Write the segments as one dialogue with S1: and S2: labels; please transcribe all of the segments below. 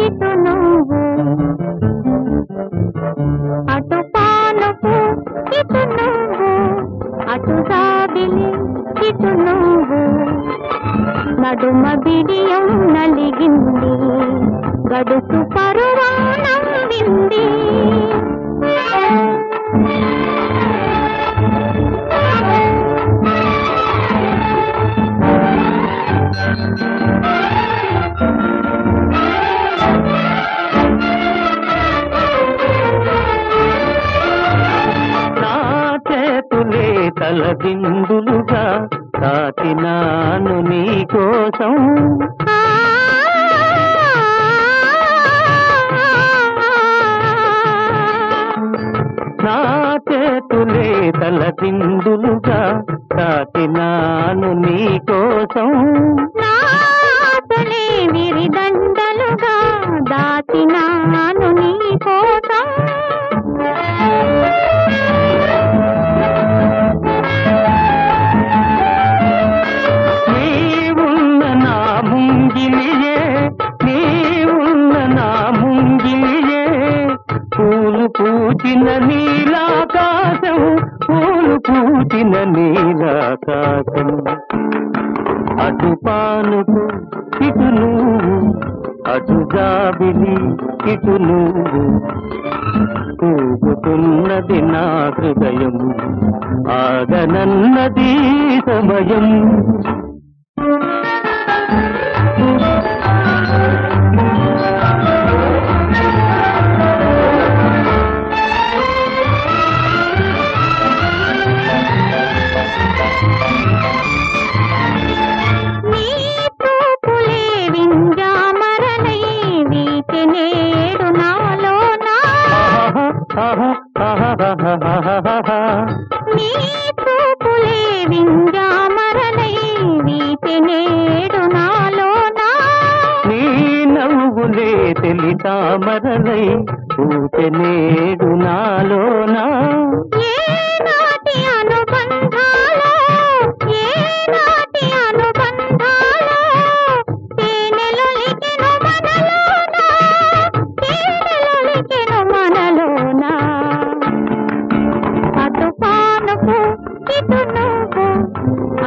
S1: ఇటు నువ్వు. అటు పానపు ఇటు నువ్వు. అటు సాబిలి ఇటు నువ్వు. నడుమ బిడియం నలిగింది. గడుసు పరువానం వింది.
S2: తలదిందులుగా కాకినాను నీకోసం నా చేతులే తలదిందులుగా తాకినాను నీ పూలు నీలాకాశం. అటు పానుకు ఇటు నువ్వు అటు జాబిలి ఇటు నువ్వు. కూగుతున్నది నా హృదయం ఆగనన్నది సమయం.
S1: వీచి నేడు నాలోనా? నీ చూపులే వింజామరలై వీచి నేడు నాలోనా?
S2: నీ నవ్వులే తెలి తామరలై పూచెనేడు నాలోనా?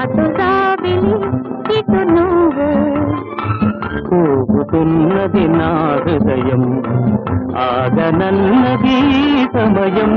S1: అటు జాబిలి ఇటు నువ్వు
S2: కూగుతున్నది నా హృదయం ఆగనన్నది సమయం.